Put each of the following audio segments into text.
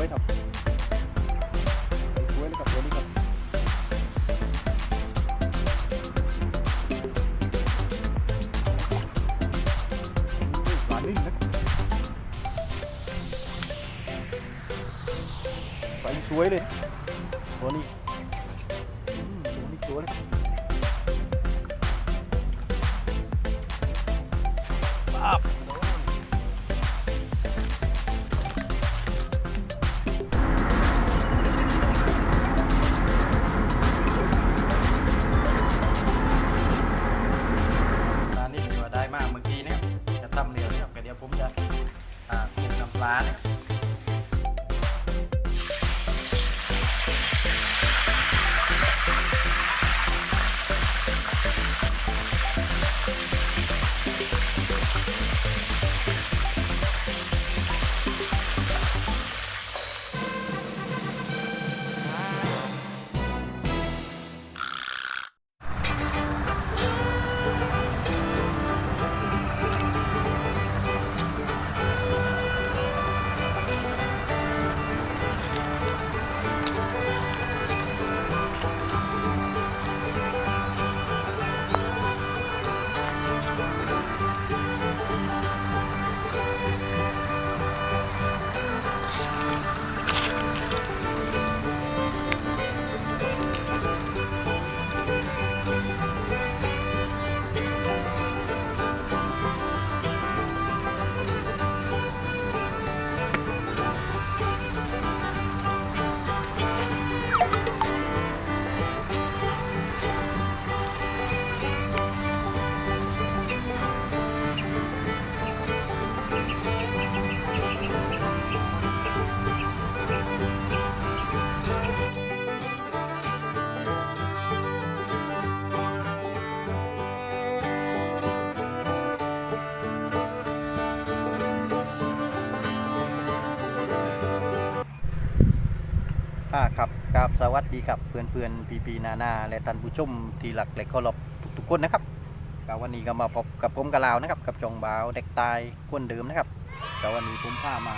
วยครับกล้วยเลยครับกล้วยนี้ครับอุ้ยปลานิ่มนะครับใส่สวยเลย อ่าครับครับสวัสดีครับเพื่อนเพื่อนปีปีนานาและท่านผู้ชมที่หลักและเคารพทุกๆคนนะครับก็วันนี้ก็มาพบกับผมกะลาวนะครับ กับจองบ่าวเด็กตายคนเดิมนะครับแต่วันนี้ผมพามา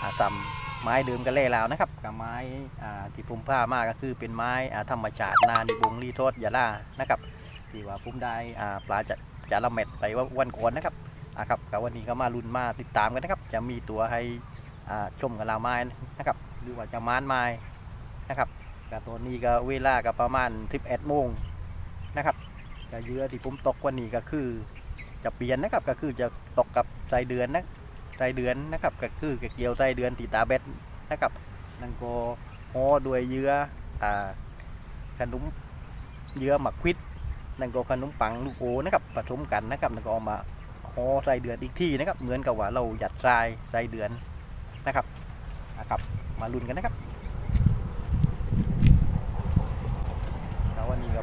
อาซ้ำไม้เดิมกันเล่ลาวนะครับกับไม้อ่าที่ผมพามาก็คือเป็นไม้อ่าธรรมชาตินานิบงรีโทษยาล่านะครับที่ว่าผมได้อ่าปลาจากจาระเม็ดไปว่าวันก่อนนะครับอ่าครับกับวันนี้ก็มาลุ้นมาติดตามกันนะครับ จะมีตัวให้อ่าชมกับลาวไม้นะครับหรือว่าจะม้านไม้ นะครับกับตัวนี้ก็เวลาก็ประมาณ11โมงนะครับก็เยื่อที่ผมตกวันนี้ก็คือ จะเปลี่ยนนะครับก็คือจะตกกับไส้เดือนนะไส้เดือนนะครับก็คือเกี่ยวไส้เดือนตีตาเบ็ดนะครับนั่นก็ห่อด้วยเยื่ออ่าขนมเยื่อหมักควิดนั่นก็ขนมปังลูกโอนะครับผสมกันนะครับนั่นก็เอามาห่อไส้เดือนอีกที่นะครับ เหมือนกับว่าเราหยัดทรายไส้เดือนนะครับนะครับ มาลุ้นกันนะครับ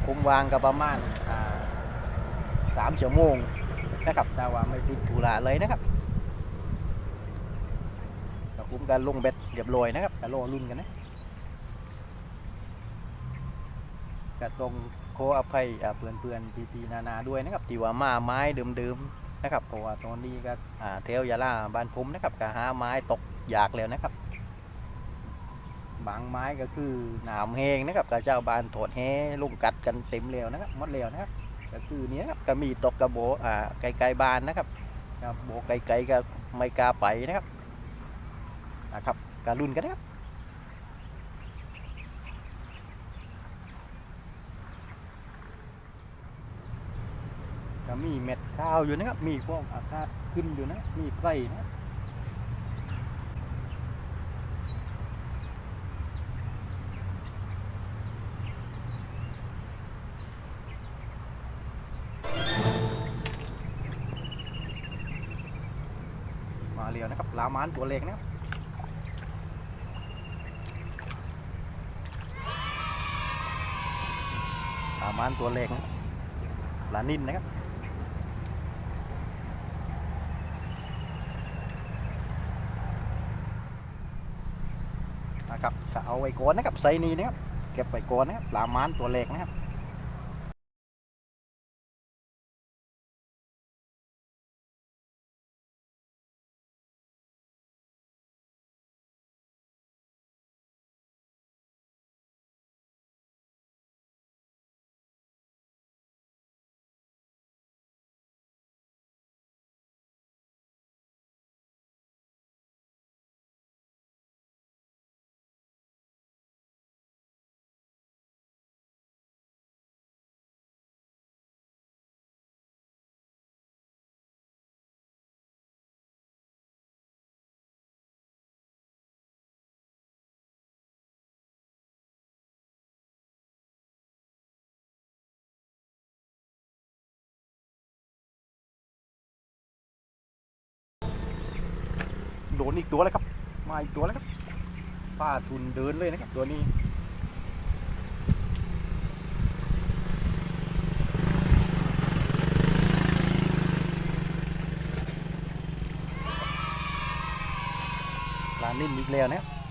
แล้มวางก็ประมาณอ่าสามชั่วโมงนะครับแต่ว่าไม่ติดธุระเลยนะครับก็ผมก็ลงเบ็ดเรียบร้อยนะครับก็รอรุ่นกันนะก็ต้องขออภัยเพื่อนเพื่อนปีปีนานาด้วยนะครับที่ว่ามาไม้เดิมๆนะครับเพราะว่าตอนนี้ก็เทวยาล่าบ้านผมนะครับก็หาไม้ตกอยากแล้วนะครับ บางไม้ก็คือหนามแหงนะครับกระเจ้าบานโถดแหลุงกัดกันเต็มเร็วนะครับมดเร็วนะครับ ก็คือเนี้ยครับก็มีตกกระโบอ่าไกลๆบานนะครับกระโบไกลๆก็ไม่กล้าไปนะครับนะครับการรุ่นกันนะครับก็มีเม็ดข้าวอยู่นะครับ มีฟองอากาศขึ้นอยู่นะ มีไฟนะ เรียวนะครับลามานตัวเล็กนะครับลามานตัวเล็กนะลานินนะครับนะครับจะเอาไว้ก่อนนะครับไซนี้นะครับเก็บไว้ก่อนนะครับปลามันตัวเล็กนะครับ โดนอีกตัวแล้วครับมาอีกตัวแล้วครับป้าทุนเดินเลยนะครับ ตัวนี้ปลานิ่มอีกแล้วนะครับ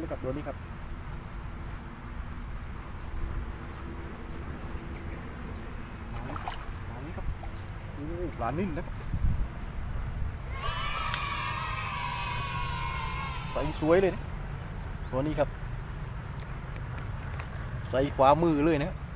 เลยกับโดนนี้ครับหลานนี้ครับโอ้ปลานิ่มนะครับใส่สวยเลยนะตัวนี้ครับ ใส่ขวามือเลยนะครับ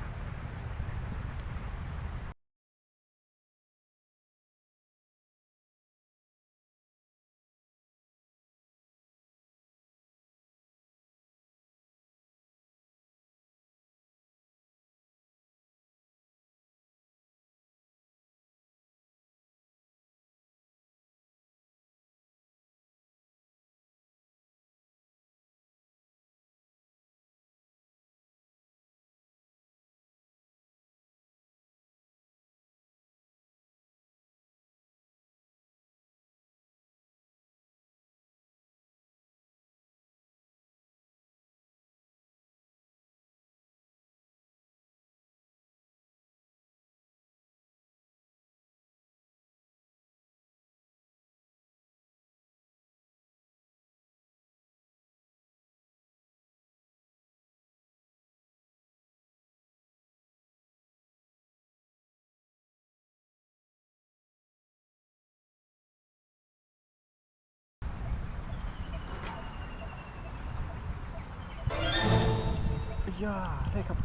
ยาได้ครับ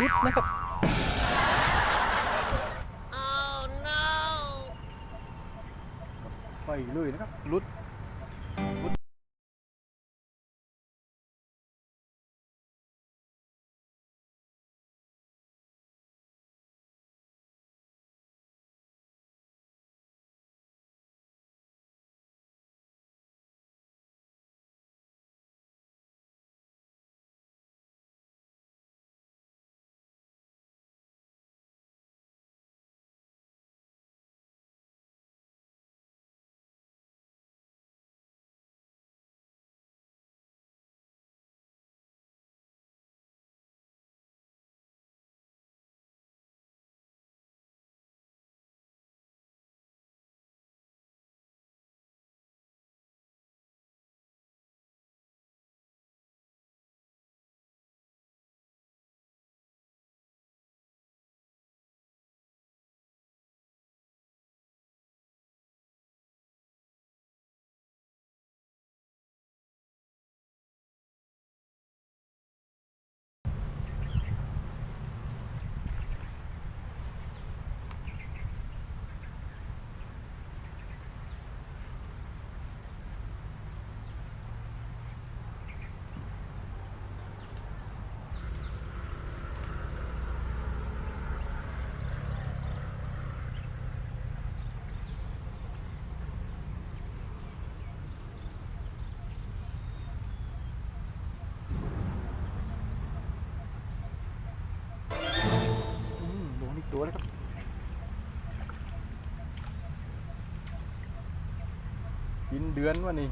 ลุดนะครับไปเลยนะครับลุด ตัวแล้วครับกินเดือนวะนี่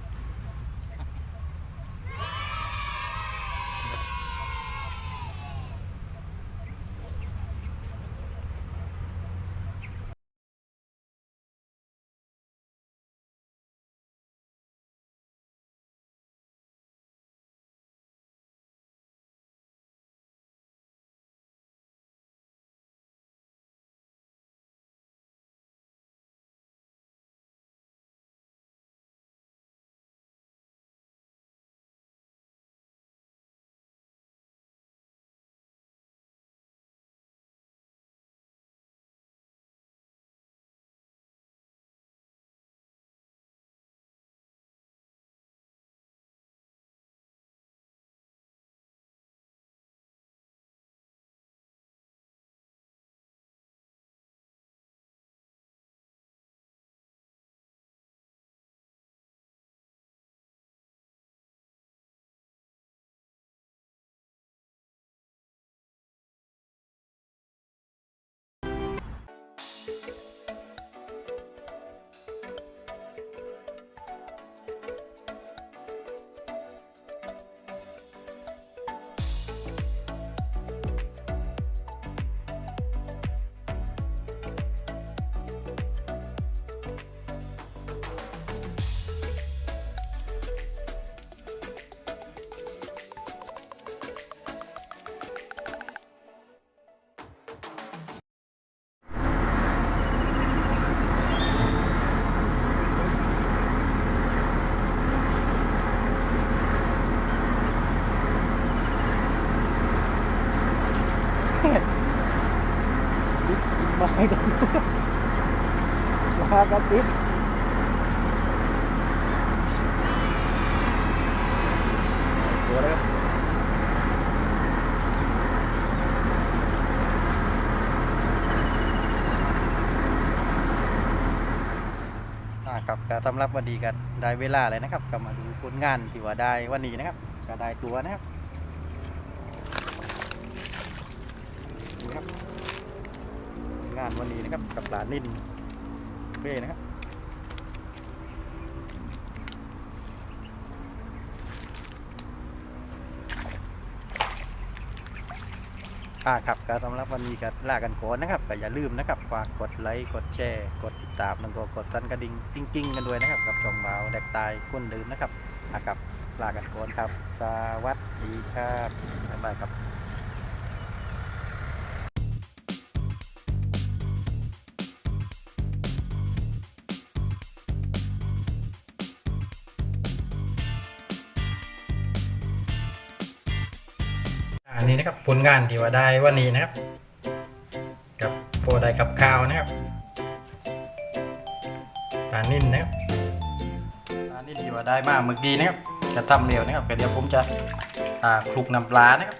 มาให้กันมากันดิตัวแล้วครับอ่าครับก็สำหรับวันดีกันได้เวลาเลยนะครับ ก็มาดูผลงานที่ว่าได้วันนี้นะครับ ก็ได้ตัวนะครับนี่ครับ งานวันนี้นะครับ กับหลานนินเป้นะครับอ่าครับก็สำหรับวันนี้ก็ลากันก่อนนะครับก็อย่าลืมนะครับฝากกดไลค์กดแชร์กดติดตามแล้วก็กดสั่นกระดิ่งกิ้งๆกันด้วยนะครับ กับช่องเบาแดกตายก้นลืมนะครับอะครับลากันก่อนครับ สวัสดีครับบ๊ายบายครับ อันนี้นะครับผลงานที่ว่าได้วันนี้นะครับ กับโปรได้กับข้าวนะครับปลานิ่นนะครับปลานิ่นที่ว่าได้มาเมื่อกี้นะครับจะทำเร็วนะครับเดี๋ยวผมจะคลุกน้ำปลานะครับ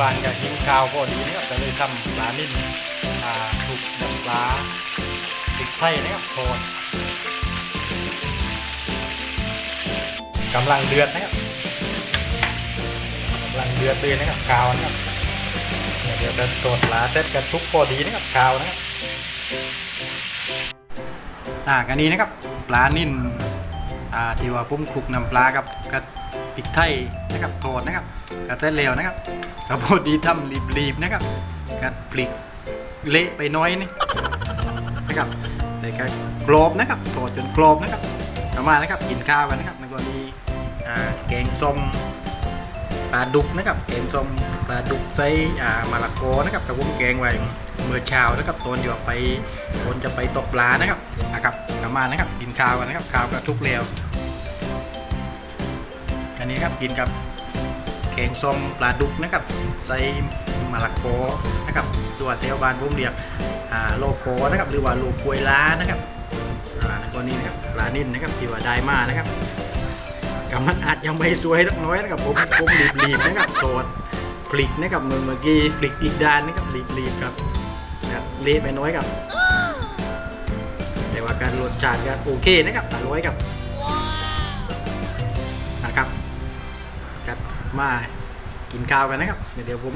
บาถึงบ้านก็กินข้าวพอดีนะครับก็เลยทำปลานิ่นอ่าคลุกน้ำปลาพริกไทยนะครับโทนกำลังเดือดนะครับกำลังเดือดเลยนะครับข้าวนะครับเดี๋ยวจะโดดปลาเสร็จกันชุกพอดีนะครับข้าวนะครับอ่ากันนี้นะครับปลานิ่นอ่าที่ว่าปุ้มคลุกน้ำปลากับกับพ ริกไทยนะครับโทนนะครับกระเซ็เร็วนะครับกระพอดีทำรีบๆนะครับกัดปลิกเละไปน้อยนี่นะครับแต่ก็กรอบนะครับโทดจนกรอบนะครับประมาณนะครับกินข้าวกันนะครับในกรณีแกงส้มปลาดุกนะครับแกงส้มปลาดุกไส้อ่ามะละกอนะครับกับผมแกงไว้เมื่อเช้านะครับตอนอยู่ไปตอนจะไปตกปลานะครับนะครับกลับมานะครับกินข้าวกันนะครับข้าวก็ทุกเร็ว อันนี้ครับกินกับแกงส้มปลาดุกนะครับใส่มะละกอนะครับส่วนเทวบานผมเรียกโลโกนะครับหรือว่าโลกวยล้านะครับอ่าแล้วก็นี่นะครับปลานิ่นนะครับที่ว่าได้มานะครับกำมันอาจยังไม่สวยเล็กน้อยนะครับผมผมรีบๆนะครับโสดพลิกนะครับมือเมื่อกี้พลิกอีกด้านนะครับรีบๆครับนะครับเละไปน้อยครับแต่ว่าการรสชาติก็โอเคนะครับอร่อยครับ มากินข้าวกันนะครับ เดี๋ยวผม